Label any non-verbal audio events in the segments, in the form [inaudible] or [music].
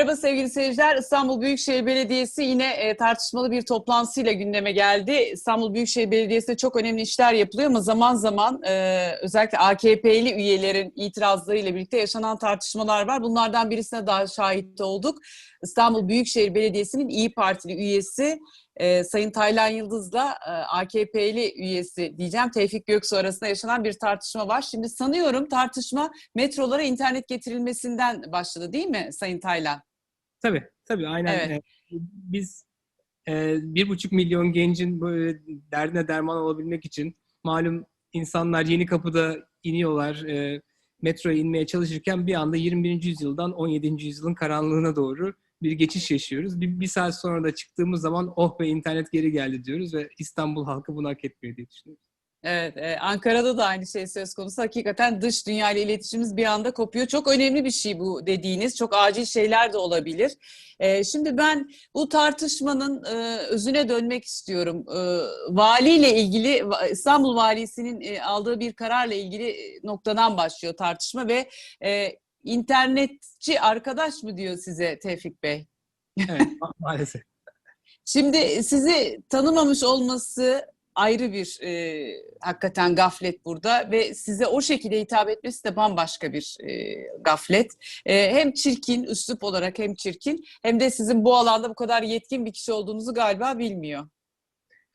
Merhaba sevgili seyirciler. İstanbul Büyükşehir Belediyesi yine e, tartışmalı bir toplantısıyla gündeme geldi. İstanbul Büyükşehir Belediyesi'nde çok önemli işler yapılıyor ama zaman zaman e, özellikle AKP'li üyelerin itirazlarıyla birlikte yaşanan tartışmalar var. Bunlardan birisine daha şahit olduk. İstanbul Büyükşehir Belediyesi'nin İyi Partili üyesi e, Sayın Taylan Yıldız'la e, AKP'li üyesi diyeceğim Tevfik Göksu arasında yaşanan bir tartışma var. Şimdi sanıyorum tartışma metrolara internet getirilmesinden başladı değil mi Sayın Taylan? Tabii, tabii aynen. Evet. Biz bir buçuk milyon gencin böyle derdine derman olabilmek için malum insanlar yeni kapıda iniyorlar, metroya inmeye çalışırken bir anda 21. yüzyıldan 17. yüzyılın karanlığına doğru bir geçiş yaşıyoruz. Bir, bir saat sonra da çıktığımız zaman oh be internet geri geldi diyoruz ve İstanbul halkı bunu hak etmiyor diye düşünüyorum. Evet, e, Ankara'da da aynı şey söz konusu. Hakikaten dış dünya ile iletişimimiz bir anda kopuyor. Çok önemli bir şey bu dediğiniz. Çok acil şeyler de olabilir. E, şimdi ben bu tartışmanın e, özüne dönmek istiyorum. E, valiyle ilgili, İstanbul Valisi'nin e, aldığı bir kararla ilgili e, noktadan başlıyor tartışma ve e, internetçi arkadaş mı diyor size Tevfik Bey? Evet, ma- maalesef. Şimdi sizi tanımamış olması ayrı bir e, hakikaten gaflet burada ve size o şekilde hitap etmesi de bambaşka bir e, gaflet. E, hem çirkin, üslup olarak hem çirkin hem de sizin bu alanda bu kadar yetkin bir kişi olduğunuzu galiba bilmiyor.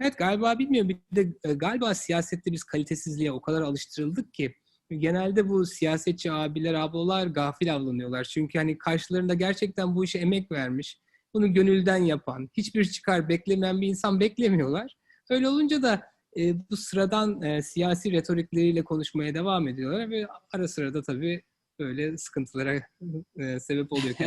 Evet galiba bilmiyorum. Bir de e, galiba siyasette biz kalitesizliğe o kadar alıştırıldık ki genelde bu siyasetçi abiler, ablalar gafil avlanıyorlar. Çünkü hani karşılarında gerçekten bu işe emek vermiş, bunu gönülden yapan, hiçbir çıkar beklemeyen bir insan beklemiyorlar. Öyle olunca da e, bu sıradan e, siyasi retorikleriyle konuşmaya devam ediyorlar ve ara sıra da tabii böyle sıkıntılara e, sebep oluyor. [laughs]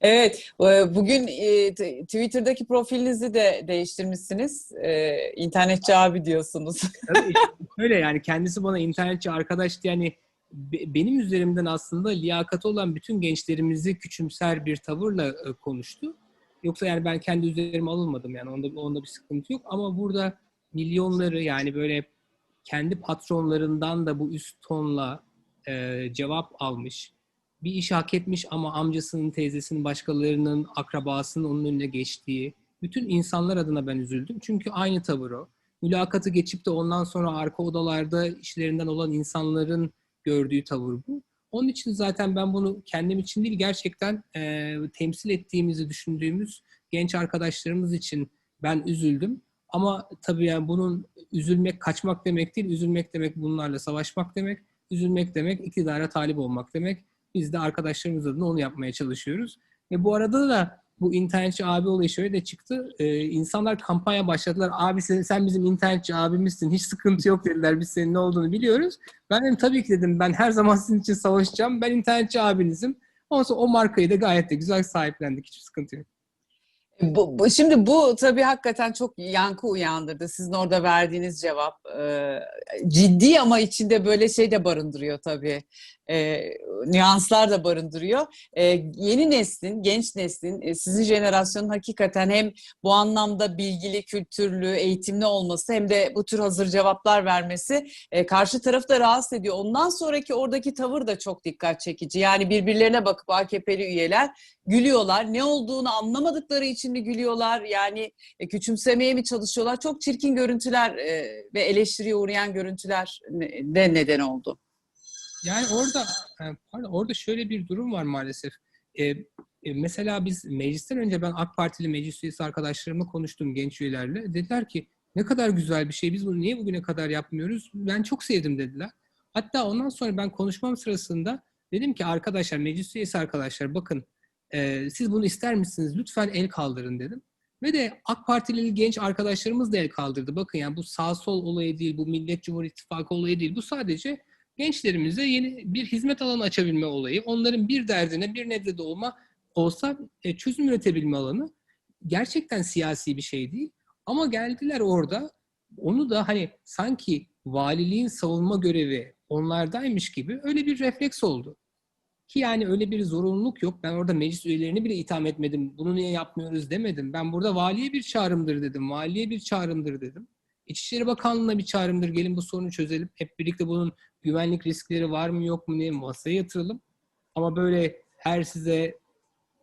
Evet, e, bugün e, Twitter'daki profilinizi de değiştirmişsiniz. E, İnternetçi abi diyorsunuz. [laughs] Tabii öyle yani kendisi bana internetçi arkadaş diye be- benim üzerimden aslında liyakati olan bütün gençlerimizi küçümser bir tavırla e, konuştu. Yoksa yani ben kendi üzerime alınmadım yani onda onda bir sıkıntı yok ama burada milyonları yani böyle kendi patronlarından da bu üst tonla e, cevap almış. Bir iş hak etmiş ama amcasının, teyzesinin, başkalarının, akrabasının onun önüne geçtiği bütün insanlar adına ben üzüldüm. Çünkü aynı tavır o mülakatı geçip de ondan sonra arka odalarda işlerinden olan insanların gördüğü tavır bu. Onun için zaten ben bunu kendim için değil gerçekten e, temsil ettiğimizi düşündüğümüz genç arkadaşlarımız için ben üzüldüm. Ama tabii yani bunun üzülmek kaçmak demek değil, üzülmek demek bunlarla savaşmak demek, üzülmek demek iktidara talip olmak demek. Biz de arkadaşlarımız adına onu yapmaya çalışıyoruz. Ve bu arada da bu internetçi abi olayı şöyle de çıktı. Ee, insanlar kampanya başladılar. Abi sen, sen bizim internetçi abimizsin. Hiç sıkıntı yok dediler. Biz senin ne olduğunu biliyoruz. Ben dedim tabii ki dedim ben her zaman [laughs] sizin için savaşacağım. Ben internetçi abinizim. Ondan o markayı da gayet de güzel sahiplendik. Hiçbir sıkıntı yok. Bu, bu- şimdi bu tabii hakikaten çok yankı uyandırdı. Sizin orada verdiğiniz cevap Ee, ciddi ama içinde böyle şey de barındırıyor tabii. Ee, nüanslar da barındırıyor. Ee, yeni neslin, genç neslin, e, sizin jenerasyonun hakikaten hem bu anlamda bilgili, kültürlü, eğitimli olması hem de bu tür hazır cevaplar vermesi e, karşı tarafı da rahatsız ediyor. Ondan sonraki oradaki tavır da çok dikkat çekici. Yani birbirlerine bakıp AKP'li üyeler gülüyorlar. Ne olduğunu anlamadıkları için mi gülüyorlar? Yani e, küçümsemeye mi çalışıyorlar? Çok çirkin görüntüler e, ve eleştiriye uğrayan görüntüler de neden oldu. Yani orada e, pardon, orada şöyle bir durum var maalesef. E, e, mesela biz meclisten önce ben AK Partili meclis üyesi arkadaşlarımla konuştum genç üyelerle. Dediler ki ne kadar güzel bir şey. Biz bunu niye bugüne kadar yapmıyoruz? Ben çok sevdim dediler. Hatta ondan sonra ben konuşmam sırasında dedim ki arkadaşlar meclis üyesi arkadaşlar bakın e, siz bunu ister misiniz? Lütfen el kaldırın dedim. Ve de AK Partili genç arkadaşlarımız da el kaldırdı. Bakın yani bu sağ sol olayı değil, bu Millet Cumhur İttifakı olayı değil. Bu sadece gençlerimize yeni bir hizmet alanı açabilme olayı, onların bir derdine bir nevrede olma olsa e, çözüm üretebilme alanı gerçekten siyasi bir şey değil. Ama geldiler orada onu da hani sanki valiliğin savunma görevi onlardaymış gibi öyle bir refleks oldu. Ki yani öyle bir zorunluluk yok. Ben orada meclis üyelerini bile itham etmedim. Bunu niye yapmıyoruz demedim. Ben burada valiye bir çağrımdır dedim. Valiye bir çağrımdır dedim. İçişleri Bakanlığı'na bir çağrımdır. Gelin bu sorunu çözelim. Hep birlikte bunun güvenlik riskleri var mı yok mu diye masaya yatıralım. Ama böyle her size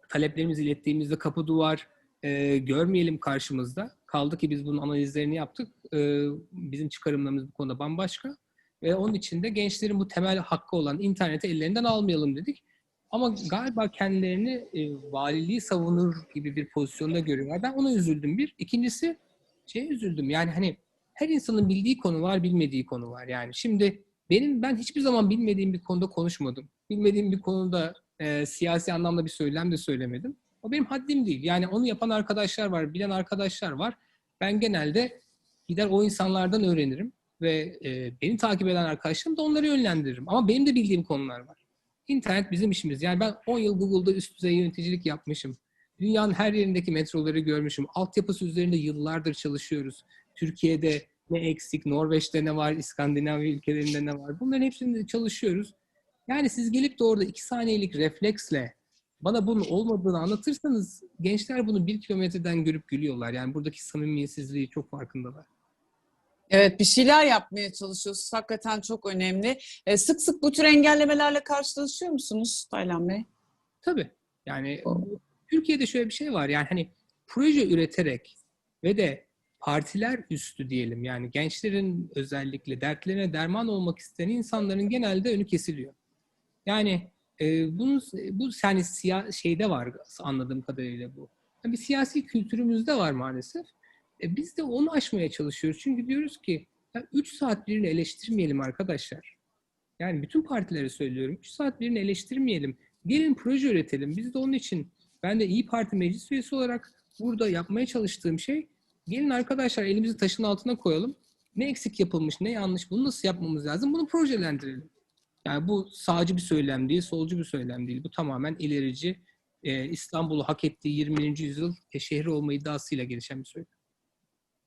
taleplerimizi ilettiğimizde kapı duvar e, görmeyelim karşımızda. Kaldı ki biz bunun analizlerini yaptık. E, bizim çıkarımlarımız bu konuda bambaşka. Ve onun için de gençlerin bu temel hakkı olan interneti ellerinden almayalım dedik. Ama galiba kendilerini e, valiliği savunur gibi bir pozisyonda görüyorlar. Ben ona üzüldüm bir. İkincisi şeye üzüldüm. Yani hani her insanın bildiği konu var, bilmediği konu var. Yani şimdi benim ben hiçbir zaman bilmediğim bir konuda konuşmadım. Bilmediğim bir konuda e, siyasi anlamda bir söylem de söylemedim. O benim haddim değil. Yani onu yapan arkadaşlar var, bilen arkadaşlar var. Ben genelde gider o insanlardan öğrenirim ve e, beni takip eden arkadaşlarım da onları yönlendiririm. Ama benim de bildiğim konular var. İnternet bizim işimiz. Yani ben 10 yıl Google'da üst düzey yöneticilik yapmışım. Dünyanın her yerindeki metroları görmüşüm. Altyapısı üzerinde yıllardır çalışıyoruz. Türkiye'de ne eksik, Norveç'te ne var, İskandinavya ülkelerinde ne var. Bunların hepsinde çalışıyoruz. Yani siz gelip de orada iki saniyelik refleksle bana bunun olmadığını anlatırsanız gençler bunu bir kilometreden görüp gülüyorlar. Yani buradaki samimiyetsizliği çok farkındalar. Evet bir şeyler yapmaya çalışıyorsunuz. Hakikaten çok önemli. E, sık sık bu tür engellemelerle karşılaşıyor musunuz Taylan Bey? Tabii. Yani Türkiye'de şöyle bir şey var. Yani hani proje üreterek ve de partiler üstü diyelim yani gençlerin özellikle dertlerine derman olmak isteyen insanların genelde önü kesiliyor. Yani e, bunun bu yani siya, şeyde var anladığım kadarıyla bu. Yani bir siyasi kültürümüzde var maalesef. E, biz de onu aşmaya çalışıyoruz. Çünkü diyoruz ki 3 saat birini eleştirmeyelim arkadaşlar. Yani bütün partilere söylüyorum. 3 saat birini eleştirmeyelim. Gelin proje üretelim. Biz de onun için ben de İyi Parti meclis üyesi olarak burada yapmaya çalıştığım şey gelin arkadaşlar elimizi taşın altına koyalım. Ne eksik yapılmış, ne yanlış, bunu nasıl yapmamız lazım? Bunu projelendirelim. Yani bu sağcı bir söylem değil, solcu bir söylem değil. Bu tamamen ilerici, e, İstanbul'u hak ettiği 20. yüzyıl e, şehri olma iddiasıyla gelişen bir söylem.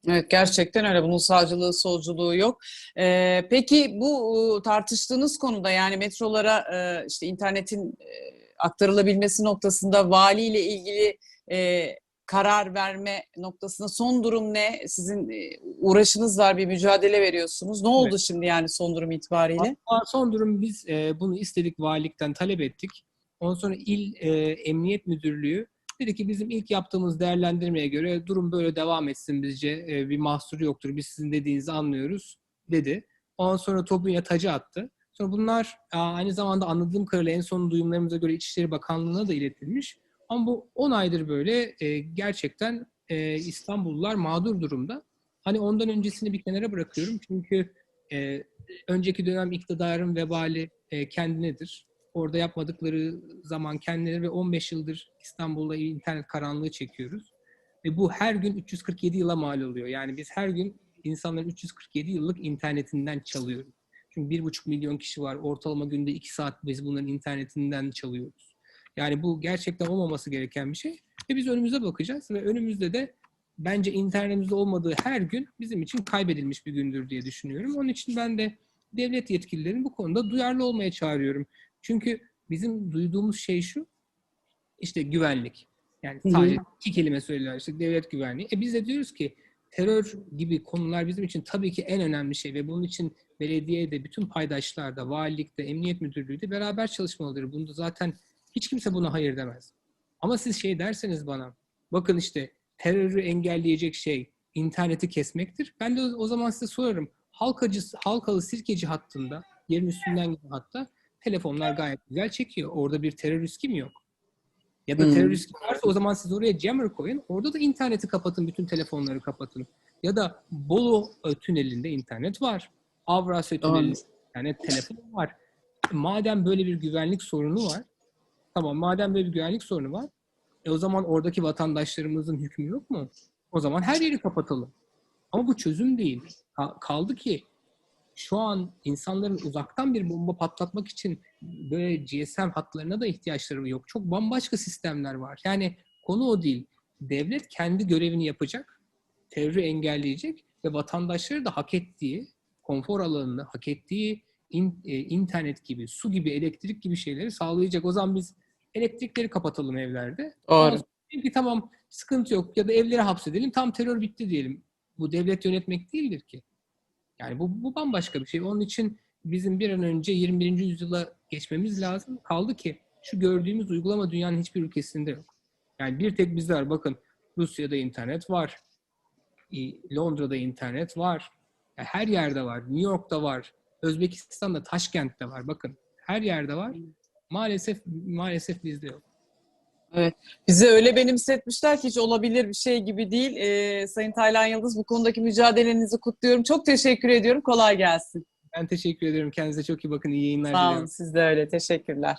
Evet gerçekten öyle. Bunun sağcılığı, solculuğu yok. Ee, peki bu tartıştığınız konuda yani metrolara e, işte internetin e, aktarılabilmesi noktasında valiyle ilgili e, karar verme noktasında son durum ne? Sizin e, uğraşınız var, bir mücadele veriyorsunuz. Ne oldu Evet. şimdi yani son durum itibariyle? Hatta son durum biz e, bunu istedik valilikten talep ettik. Ondan sonra il e, emniyet müdürlüğü dedi ki bizim ilk yaptığımız değerlendirmeye göre durum böyle devam etsin bizce e, bir mahsuru yoktur. Biz sizin dediğinizi anlıyoruz dedi. Ondan sonra topu yatacı attı. Sonra bunlar aynı zamanda anladığım kadarıyla en son duyumlarımıza göre İçişleri Bakanlığı'na da iletilmiş. Ama bu 10 aydır böyle e, gerçekten e, İstanbullular mağdur durumda. Hani ondan öncesini bir kenara bırakıyorum. Çünkü e, önceki dönem iktidarın vebali e, kendinedir. Orada yapmadıkları zaman kendileri ve 15 yıldır İstanbul'da internet karanlığı çekiyoruz. Ve bu her gün 347 yıla mal oluyor. Yani biz her gün insanların 347 yıllık internetinden çalıyoruz. Çünkü 1,5 milyon kişi var. Ortalama günde 2 saat biz bunların internetinden çalıyoruz. Yani bu gerçekten olmaması gereken bir şey. Ve biz önümüze bakacağız ve önümüzde de bence internetimizde olmadığı her gün bizim için kaybedilmiş bir gündür diye düşünüyorum. Onun için ben de devlet yetkililerini bu konuda duyarlı olmaya çağırıyorum. Çünkü bizim duyduğumuz şey şu, işte güvenlik. Yani sadece iki kelime söylüyorlar işte devlet güvenliği. E biz de diyoruz ki terör gibi konular bizim için tabii ki en önemli şey ve bunun için belediyede, bütün paydaşlarda, valilikte, emniyet müdürlüğü de beraber çalışmalıdır. Bunda zaten hiç kimse buna hayır demez. Ama siz şey derseniz bana, bakın işte terörü engelleyecek şey interneti kesmektir. Ben de o, zaman size sorarım. Halkacı, Halkalı Sirkeci hattında, yerin üstünden giden hatta telefonlar gayet güzel çekiyor. Orada bir terör riski mi yok? Ya da Hmm. terör riski varsa o zaman siz oraya jammer koyun. Orada da interneti kapatın, bütün telefonları kapatın. Ya da Bolu e, tünelinde internet var. Avrasya tünelinde internet telefon var. Madem böyle bir güvenlik sorunu var, tamam madem böyle bir güvenlik sorunu var, e o zaman oradaki vatandaşlarımızın hükmü yok mu? O zaman her yeri kapatalım. Ama bu çözüm değil. Ka- Kaldı ki şu an insanların uzaktan bir bomba patlatmak için böyle GSM hatlarına da ihtiyaçları yok. Çok bambaşka sistemler var. Yani konu o değil. Devlet kendi görevini yapacak, terörü engelleyecek ve vatandaşları da hak ettiği konfor alanını, hak ettiği in- e, internet gibi, su gibi, elektrik gibi şeyleri sağlayacak. O zaman biz elektrikleri kapatalım evlerde. Doğru. Diyelim ki tamam sıkıntı yok ya da evlere hapsedelim tam terör bitti diyelim. Bu devlet yönetmek değildir ki. Yani bu, bu bambaşka bir şey. Onun için bizim bir an önce 21. yüzyıla geçmemiz lazım. Kaldı ki şu gördüğümüz uygulama dünyanın hiçbir ülkesinde yok. Yani bir tek bizde var. Bakın Rusya'da internet var. Londra'da internet var. Yani her yerde var. New York'ta var. Özbekistan'da Taşkent'te var. Bakın her yerde var. Maalesef maalesef bizde yok. Bize öyle benimsetmişler ki hiç olabilir bir şey gibi değil. Ee, Sayın Taylan Yıldız bu konudaki mücadelenizi kutluyorum. Çok teşekkür ediyorum. Kolay gelsin. Ben teşekkür ederim. Kendinize çok iyi bakın. İyi yayınlar Sağ olun. diliyorum. Siz de öyle. Teşekkürler.